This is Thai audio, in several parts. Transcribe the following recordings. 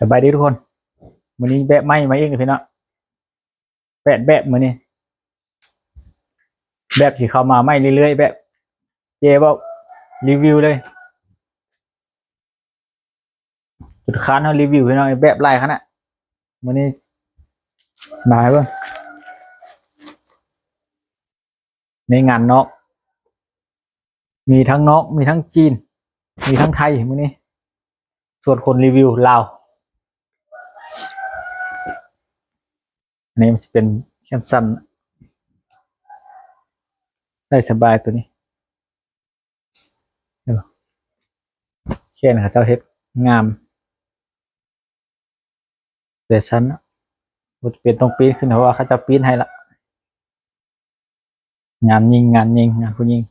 สบายดีทุกคนวันนี้แบะไม้มาเองกับพี่เนาะแบะแบะมือนี้แบบสิเข้ามาไม่เรื่อยๆแบบ เจบอกรีวิวเลย จุดค้านเขารีวิวพี่น้องแบบไล่ขนาดวันนี้สบายเบ้างในงานนอก มีทั้งนอกมีทั้งจีน มีทั้งไทยมือนี้ส่วนคนรีวิวลาว อันนี้มันจะเป็นแค่สั้นได้สบายตัวนี้เห็นปะแค่นะครับเจ้าเฮ็ดงามแต่สั้นมันจะเป็นต้องปีนขึ้นเพราะว่าเขาจะปีนให้ละงานยิงงานยิงงานผู้ยิง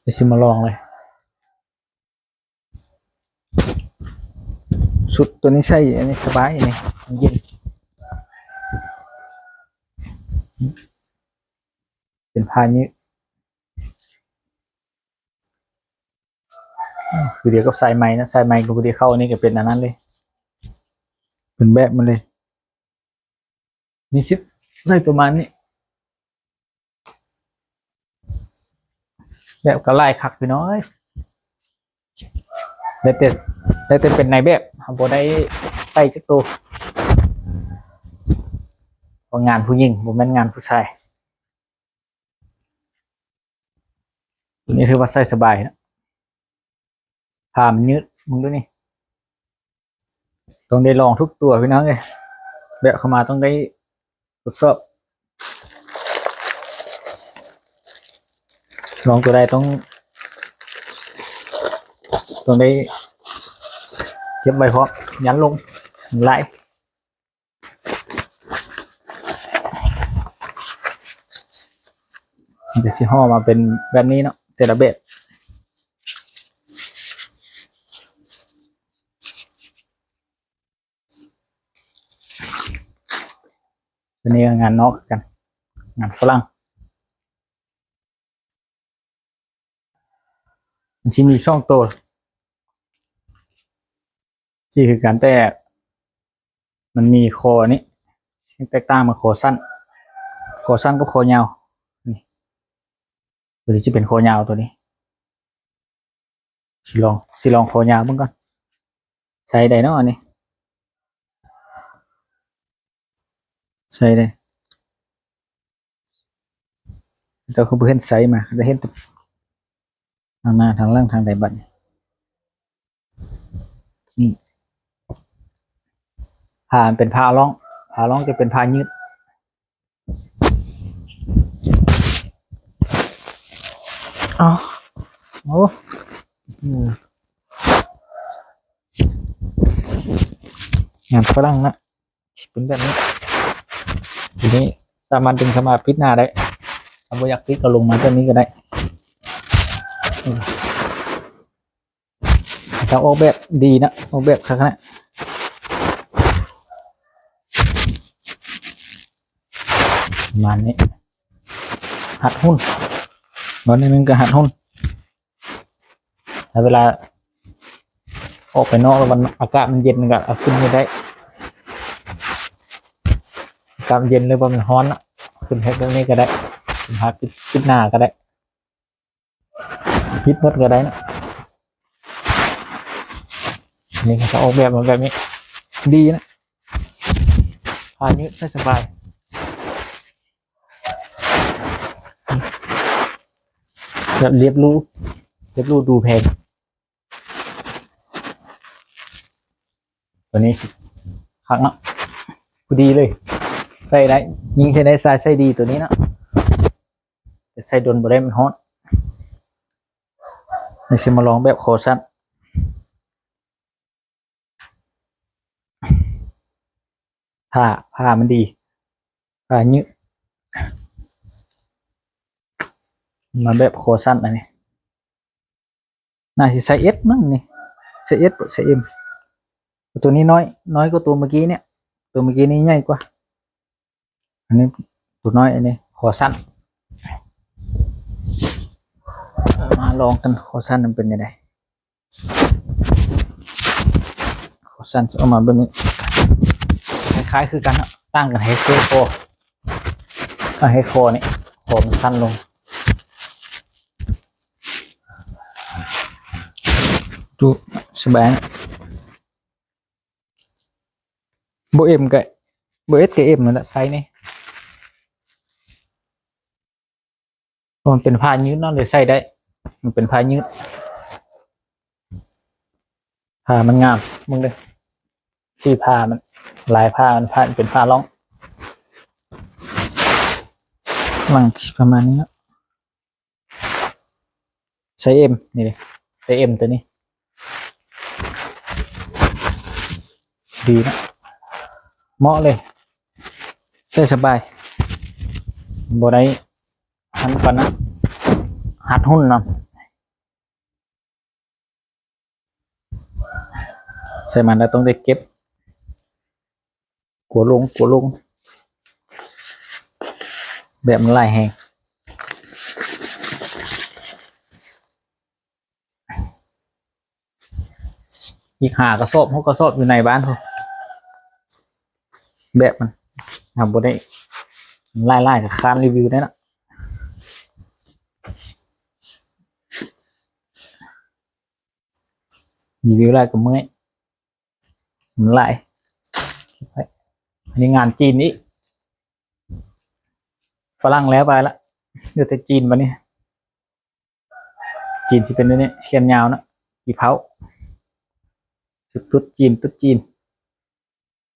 ไปซิมาลองเลยุดตัวนี้ใส่อันนี้สบายอันนี้มันเย็น เป็นผ้านี้อ้าวคือเดียวกับสายไหมนะสายไหมกับคือเดียวเข้าอันนี้ก็เป็นอันนั้นเลย เป็นแบบมันเลย นี่ชิดใส่ประมาณนี้แบบก็ไล่คักพี่น้อยได้แต่ ได้แต่เป็นในแบบบ่ได้ใส่จักตัวเพรางานผู้หญิงบ่แม่นงานผู้ชายตัวนี้ถือว่าใส่สบายนะผ้ามยืดมึงดูนี่ต้องได้ลองทุกตัวพี่น้องเลยแบบเข้ามาต้องได้ทดสอบลองตัวใดต้องต้องได้ เก็บไว้เพราะยันลงไหลมันจะสิห่อมาเป็นแบบนี้เนาะแต่ละแบบอันนี้งานนอกกัน งานฝรั่งมันชิมีช่องโต วที่คือการแตก มันมีคอนี้ซึ่งแตกต่างมาโคสั้น โคสั้นก็คยาวนี่ตัวนี้จะเป็นโคยาวตัวนี้สิลองสิลองโคยาวบ้างก่อนใช้ได้เนาะอันนี้ใช้ได้เจ้าคือเพื่อนใช้มาได้เห็นแตทางหน้าทางล่างทางใดบัดนี้นี่ ผ้ามันเป็นผ้าล่องผ้าล่องจะเป็นผ้ายืดอ๋อโอ้อืมงานฝรั่งนะเป็นแบบนี้ทีนี้สามารถดึงสามารถปิดหน้าได้ถ้าไม่อยากปิดก็ลงมาแบบนี้ก็ได้ถ้าออกแบบดีนะออกแบบครั้งนะ ประมาณนี้ หัดหุ้นวันนี้มันก็หัดหุ้นแต่เวลา ออกไปนอกแล้วมันอากาศมันเย็นมันก็เอาขึ้นไม่ได้อากาศเย็นเลยว่ามันร้อนอะขึ้นแค่ตรงนี้ก็ได้ขึ้นหาปิดหน้าก็ได้ปิดมดก็ได้นะนี่เขาออกแบบมาแบบนี้ ดีนะพานี้ใส่สบาย แบบเรียบรู้เรียบรู้ดูแพงตัวนี้สิคักเนาะพอดีเลย ใส่ได้ ยิงใส่ได้ใส่ใส่ดีตัวนี้เนาะแต่ใส่โดนบ่ได้มันฮอตนี่สิมาลองแบบโคสั้นผ้าผ้ามันดีผ้ายืด มาแบบโคสั้นอันนี้น่าจะใส่เอสมั้งนี่ใส่เอสใส่เอ็มตัวนี้น้อย น้อยกว่าตัวเมื่อกี้เนี่ย ตัวเมื่อกี้นี้ใหญ่กว่า อันนี้ตัวน้อยอันนี้คอสั้น มาลองกันคอสั้นมันเป็นยังไงอสั้นออกมาแบบนี้คล้ายๆ คือกันตั้งกันให้โคโคก็ให้โคนี่โคมันสั้นลง ดูสบายนะโบเอ็มกับโบเอสกับเอ็มนั่นแหละไซส์นี่เพราะมันเป็นผ้ายืดเนอนเลยใส่ได้มันเป็นผ้ายืดผ้ามันงามมึงเลยสีผ้ามันลายผ้ามันผ้าเป็นผ้าล่องหลังประมาณนี้ครับใช้เอ็มนี่เลยใช้เอ็มตัวนี้ีนะเหมาะเลยใช้สบายบได้หันปันนะหัดหุ้นนำใส่มันแล้วต้องได้เก็บกัวลงกัวลง แบบมันลายแหงอีกหากระสอบหกกระสอบอยู่ในบ้านพอ แบบมันทำบได้ไล่ไล่กับค้านรีวิวได้นะรีวิวไล่กับเมื่อยมันไล่อันนี้งานจีนนี้ฝรั่งแล้วไปละเดี๋ยวแต่จีนมาเนี่ยจีนที่เป็นเนี่ยเชียนยาวนะกี่เผาตุ๊ดจีนตุ๊ดจีน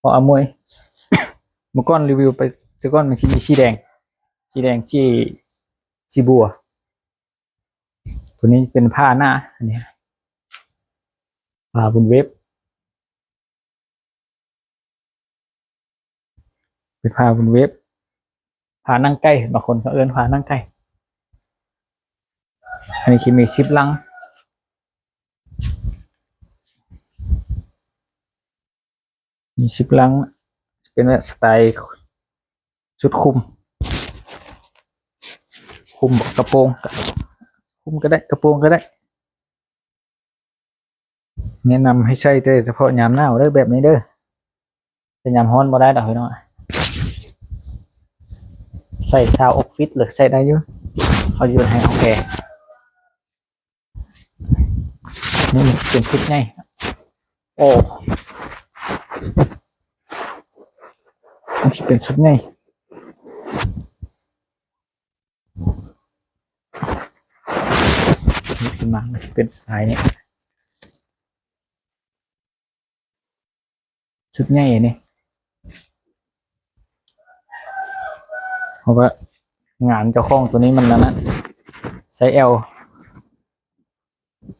พอเอามวย เมื่อก่อนรีวิวไปแต่ก่อนมันชีมีชีแดงชีแดงชีชีบัว ตัวนี้เป็นผ้าหน้า อันนี้ผ้าบนเว็บ เป็นผ้าบนเว็บผ้านั่งใกล้บางคนก็เอิ้อนผ้านั่งใกล้ อันนี้คือมีซิปลังมีซิปลัง เป็นแบบสไตล์ชุดคุม คุมกระโปรงคุมก็ได้กระโปรงก็ได้ แนะนำให้ใช้แต่เฉพาะยามหนาวเด้อแบบนี้เด้อแต่ยามร้อนบ่ได้ดอกพี่น้องใส่ชาวออฟฟิศหรือใส่ได้อยู่เขาอยู่ให้โอเคนี่เป็นชุดไงโอ้ มันจะเป็นชุดไงนี่ขึ้นมามันจะเป็นสายนี้ชุดไงนี่เพราะว่างานเจ้าของตัวนี้มันนั้นนะไซส์ L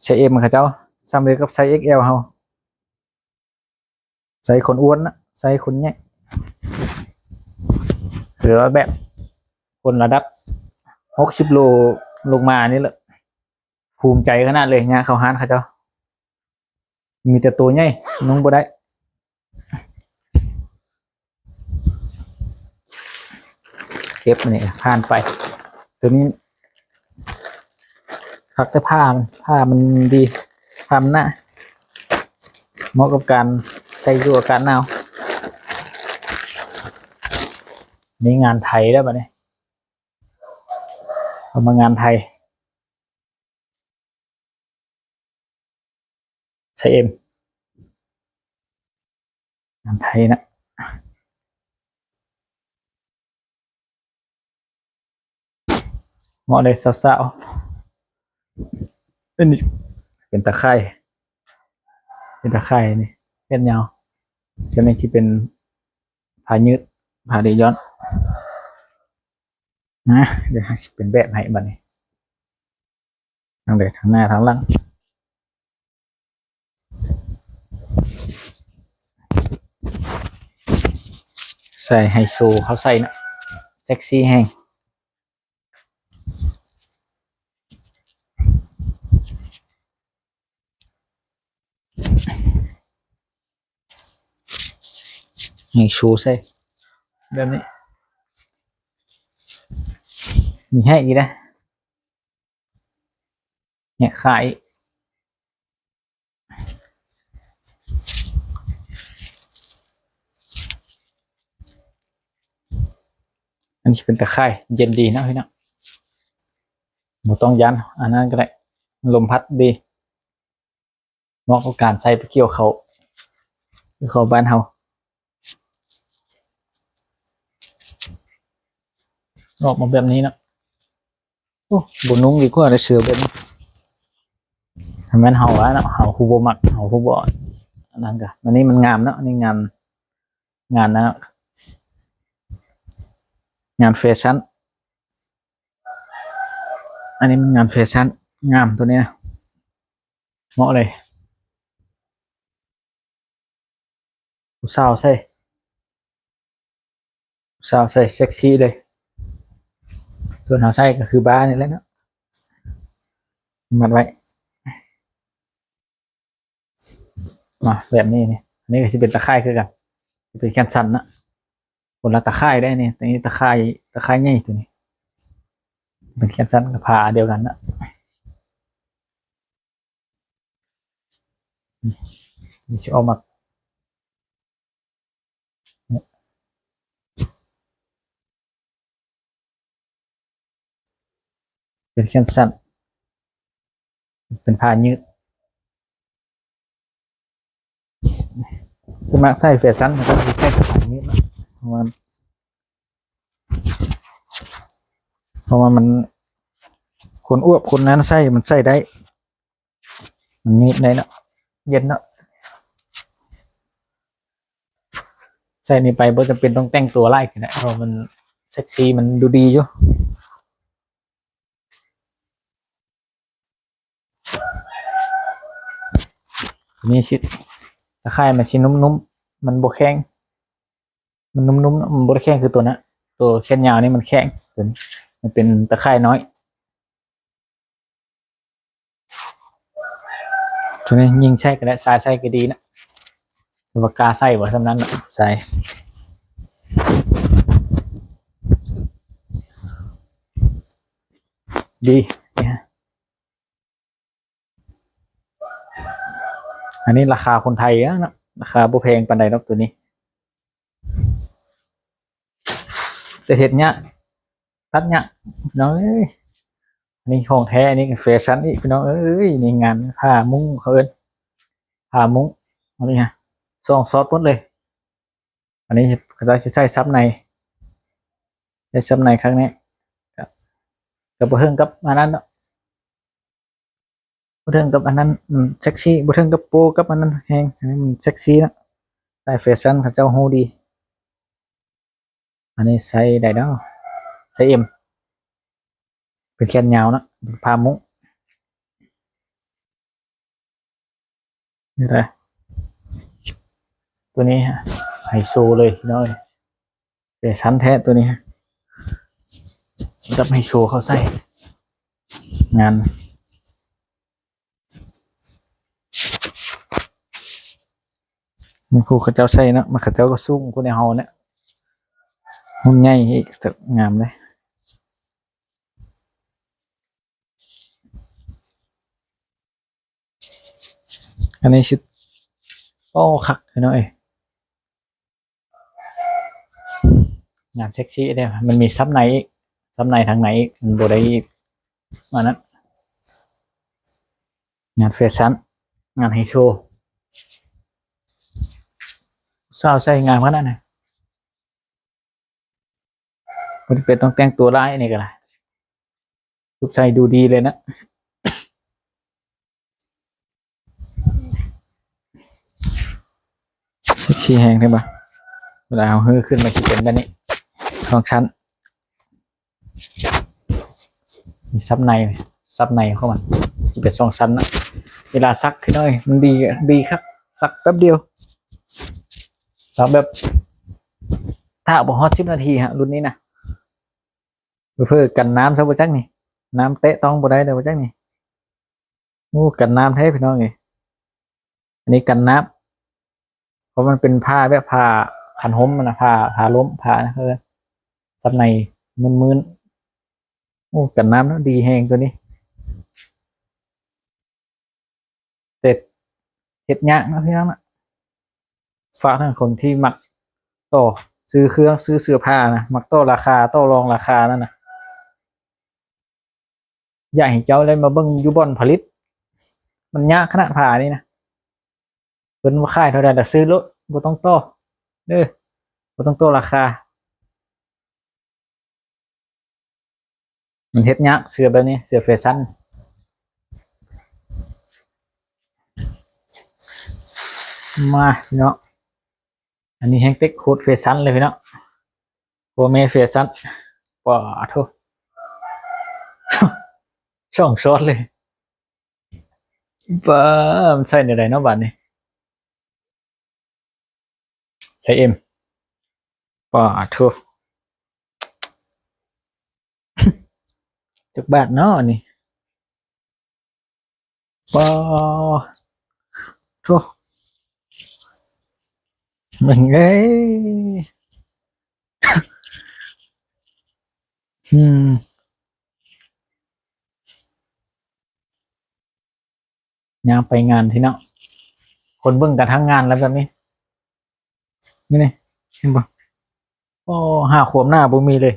ไซส์ M ค่ะเจ้าซ้ำเลยกับไซส์ XL เฮาไซส์คนอ้วนนะไซส์คนใหญ่ หรือว่าแบบคนระดับหกสิบโลลงมานี่แหละ ภูมิใจขนาดเลยเนี่ยเขาฮานเขาเจ้า มีแต่ตัวใหญ่น้องบ่ได้เก็บนี่ผ่านไป ตัวนี้พักแต่ผ้ามันผ้ามันดีผ้ามันหน้าเหมาะกับการใส่ยู่อากาศหนาว นี่งานไทยได้ปะเนี่ยเอามางานไทยใช้เอ็มงานไทยนะเหมาะเลยสาวๆเป็นเป็นตะไคร่เป็นตะไคร่นี่เป็นยาวฉะนั้นที่เป็นผายืดผาเดย้อน นะเดี๋ยวให้เป็นแบบให้บัดนี้ทางเดทางหน้าทางหลังใส่ไฮโซเขาใส่นะเซ็กซี่แห้งไฮโซใส่แบบนี้ มีให้อีกนะเนี่ยขายอันนี้เป็นตะไคร่เย็นดีนะพี่นะหมต้องยัน อันนั้นก็ได้ ลมพัดดีมอกโอกาสใส่ไปเกี่ยวเขาเขาบ้านเขาออกมาแบบนี้นะ บนุ่งดีกว่าเลยเสือแบบนี้ทำแม่นเฮาอะเนาะเฮาคูโบมักเฮาคูโบอันนั้นก็อันนี้มันงามเนาะอันนี้งานงานนะงานแฟชั่นอันนี้มันงานแฟชั่นงามตัวนี้นะเหมาะเลยผู้สาวใส่ผู้สาวใส่เซ็กซี่เลย ส่วนเขาใส่ก็คือบ้านนี่แหละเนาะมัดไว้มาแบบนี้นี่อันนี้ก็จะเป็นตะไคร่คือกันจะเป็นแคนสันนะคนละตะไคร่ได้นี่ตัวนี้ตะไคร่ตะไคร่ใหญ่ตัวนี้ เป็นแคนสันกับผ้าเดียวกันนะนี่จะเอามา เป็นแคนสั้น เป็นผ้ายืดสมัครใส่แฟชั่นมันก็จะใส่กระเป๋านี้นะเพราะว่าเพราะว่ามันคนอ้วกคนนั้นใส่มันใส่ได้ มันยืดได้เนาะเย็นเนาะใส่นี่ไปบ่จำเป็นต้องแต่งตัวไล่กันนะเพราะมันเซ็กซี่มันดูดีอยู่ นี่ชิดตะไคร่มันชิ้นนุ่มๆ มันบวแข็งมันนุ่มๆ มันบวแข็งคือตัวนั้นตัวแขนยาวนี่มันแข็งตัวนี้มันเป็นตะไคร่น้อย ตัวนี้ยิงใช่ก็ได้สายใส่ก็ดีนะแต่ว่ากล้าใส่บ่สำนั้นนะใส่ดีเนี่ย อันนี้ราคาคนไทยนะราคาบุแพงปันใดนกตัวนี้ แต่เห็ดเนี้ยตัดเนี้ยน้องเอ้ยอันนี้ของแท้อันนี้แฟชั่นอีกพี่น้องเอ้ยนี่งานผ้ามุ้งเขาเอิ้นผ้ามุ้งอันนี้ฮะซองซอสหมดเลย อันนี้ก็จะใช้ซับในใช้ซับในครั้งนี้กับกับเพิ่งกับอันนั้นเนาะ บ่เทิงกับอันนั้นมันเซ็กซี่บ่เทิงกับโปกับอันนั้นแฮงอันนี้มันเซ็กซี่นะใส่แฟชั่นเขาเจ้าฮู้ดี อันนี้ใส่ได้ดอกใส่เอ็มเป็นแขนยาวนะเป็นผ้ามุ้งนี่แหละตัวนี้ฮะไฮโซเลยน้อยแฟชั่นแท้ตัวนี้ฮะจับไฮโซเขาใส่งาน มันครูเขาเจ้าใช่เนอะมันเขาเจ้าก็สู้กูในเฮาเนี่ยหุ่นใหญ่อีกแต่งามเลยอันนี้ชุดโอ้คักพี่น้อยงานเซ็กซี่เนี่ยมันมีซับในซับในทางไหนมันบได้อีกมานั้นงานแฟชั่นงานไฮโซ สาวใส่งามขนาดไหนมันเป็นต้องแต่งตัวร้ายนี่ก็ได้ทุกใส่ดูดีเลยนะเซ็กซี่แหงใช่ปะเวลาเอาฮือขึ้นมาคิดเป็นแบบนี้สองชั้น มีซับในซับในเข้ามาจะเป็นสองชั้นนะเวลาซักขึ้นหน่อยมันดีดีครับ ซักแป๊บเดียว สับแบบ ถ้าเอาฮอตสิบนาทีฮะรุ่นนี้นะเพื่อกันน้ำซะบ่จักนี่ น้ำเตะต้องบ่ได้เด้อบ่จักนี่โอ้กันน้ำแท้พี่น้องไงอันนี้กันน้ำเพราะมันเป็นผ้าแบบผ้าขันห้มมันะผ้าผ้าล้มผ้านะเออซับในมึนๆโอ้กันน้ำแล้วดีแหงตัวนี้เต็ดเห็ดยากนะพี่น้องนะ ฝากทั้งคนที่มักต่อซื้อเครื่องซื้อเสื้อผ้านะมักโต้ราคาโต้รองราคานั่นนะอยากให้เจ้าเลยมาเบิ่งยูบอนผลิต มันยากขนาดผ่านี่นะเพิ่นว่าค่ายเท่าใดแต่ซื้อรถบ่ต้องโต้เด้อบ่ต้องโต้ราคา มันเฮ็ดยากเสื้อแบบนี้เสื้อแฟชั่นมาเนาะ อันนี้แฮงเต็กโคดเฟซันเลยพี่เนาะโคเมเฟซันว้าโทช่องช็อตเลยบ้ามใส่ในใดเนาะบัดนี้ใส่เอ็มว้าโทจักบาทเนาะอันนี่ว้าโท mình ấy hmm. ยามไปงานที่เนาะคนเบิ่งกันทั้งงานแล้วแบบนี้ นี่นี่เห็นปะโอ้ห้าขวบหน้าบ่มีเลย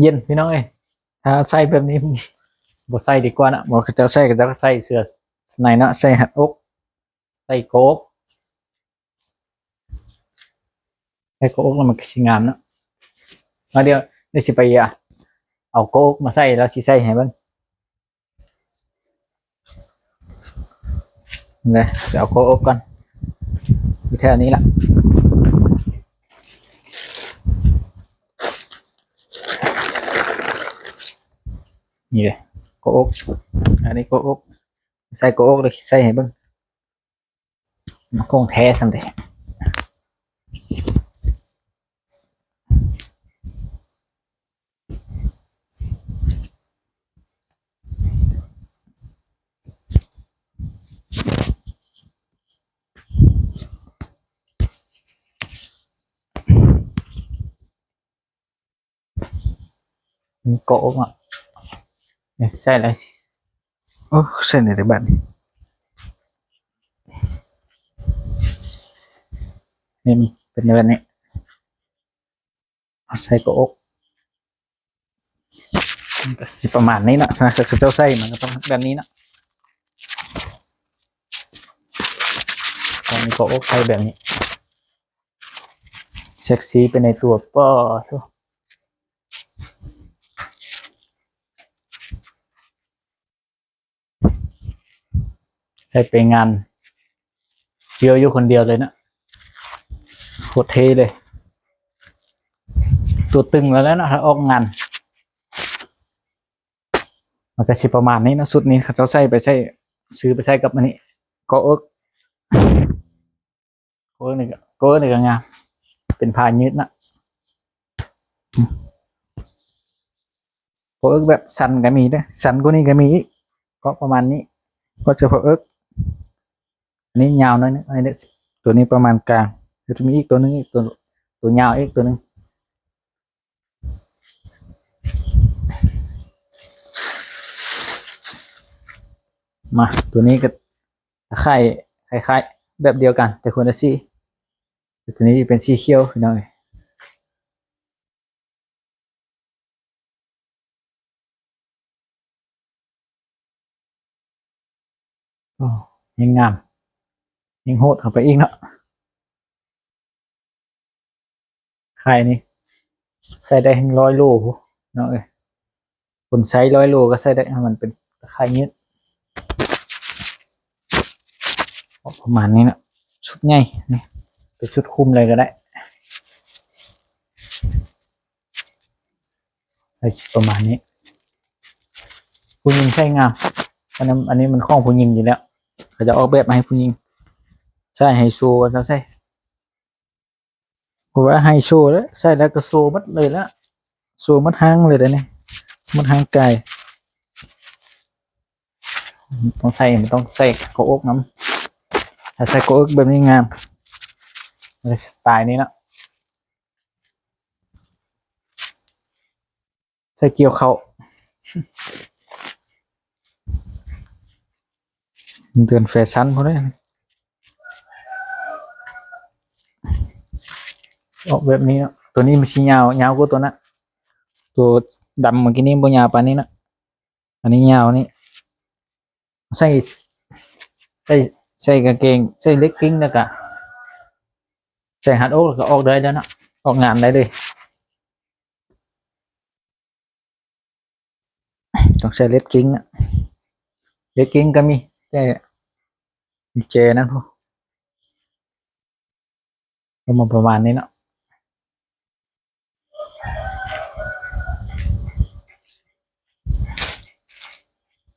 เย็นพี่น้องเอ้ยถ้าใส่แบบนี้บ่ใส่ดีกว่านะบ่จะใส่ก็จะใส่เสื้อในเนาะใส่หัดอกใส่โค้ก ไอ้โก๊กแล้วมันก็สิงามเนาะมาเดี๋ยวนี่สิไปอะเอาโก๊กมาใส่แล้วสิใส่ให้เบิ่งเลยเดี๋ยวเอาโก๊กก่อนอยู่แถวนี้ละนี่เลยโก๊กอันนี้โก๊กใส่โก๊กเลยใส่ให้เบิ่งมันคงแท้สันเด มีโกะอะเนี่ยใช่แล้วโอ้ใช่ในในบ้านนี่มันเป็นแบบนี้เอาใส่โกะมันก็สิประมาณนี้นะนะคือเจ้าใส่มันก็ต้องแบบนี้นะตอนนี้โกะใส่แบบนี้เซ็กซี่ไปในตัวป้อทุก ใส่ไปงานเดียวอยู่คนเดียวเลยนะโคตรเทเลย ตัวตึงแล้วนะถ้าออกงาน มันก็สิประมาณนี้นะสุดนี้เขาเจ้าใส่ไปใส่ซื้อไปใส่กับมันนี่ก็เอิกก็เอิกนี่ก็ก็เอิกนี่ก็งามเป็นผ้ายืดนะก็เอิกแบบสันก็มีนะสันกว่านี้ก็มีกก็ประมาณนี้ ก็จะพอเอิก อันนี้ยาวน้อยนึงอันนี้ตัวนี้ประมาณกลางเดี๋ยวจะมีอีกตัวนึงอีกตัวตัวยาวอีกตัวนึงมาตัวนี้ก็คล้ายคล้ายๆแบบเดียวกัน แต่คนละสีตัวนี้เป็นสีเขียวพี่อยโอ้ยังงาม ยังโหดเข้าไปอีกเนาะใครนี่ ใส่ได้ถึงร้อยโลเนาะเอ้ยคนใช้ร้อยโลก็ใส่ได้มันเป็นไคร่ยืดประมาณนี้เนาะชุดใหญ่นี่เป็นชุดคุมเลยก็ได้ใส่ประมาณนี้ผู้หญิงใช้งามอันนั้นอันนี้มันข้องผู้หญิงอยู่แล้วเขาจะออกแบบมาให้ผู้หญิง ใส่ไฮโซว่าใส่เพราะว่าไฮโซแล้วใส่แล้วก็โซมัดเลยละโซมัดหางเลยเดี๋ยวนี้มัดหางไก่ต้องใส่มันต้องใส่โกอกน้ำถ้าใส่โกอกแบบนี้งามในสไตล์นี้นะใส่เกี่ยวเขาเดือนแฟชั่นพวกนี้ ออก แบบนี้เนาะตัวนี้มันชิยาวยาวกว่าตัวนั้นตัวดำเมื่อกี้นี้บนยาวปานนี้นะอันนี้ยาวนี่ใส่ใส่ใส่กางเกงใส่เล็กกิ้งแล้วก็ใส่ฮัดอกแล้วก็ออกได้แล้วนะออกงานได้เลยต้องใส่เล็กกิ้งอะเล็กกิ้งก็มีแต่เจนั่นพวกประมาณนี้เนาะ lại rồi ô cái này khát lại có ประมาณนี้เนาะโคกสี่จำโคกก็ได้เหมาะกับสาวๆเอาเ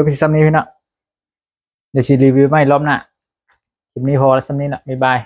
ก็เป็นซ้ำนี้พี่เนาะเดี๋ยวชีรีวิวใหม่รอบหน้าคลิปนี้พอแล้วซ้ำนี้ละบ๊ายบาย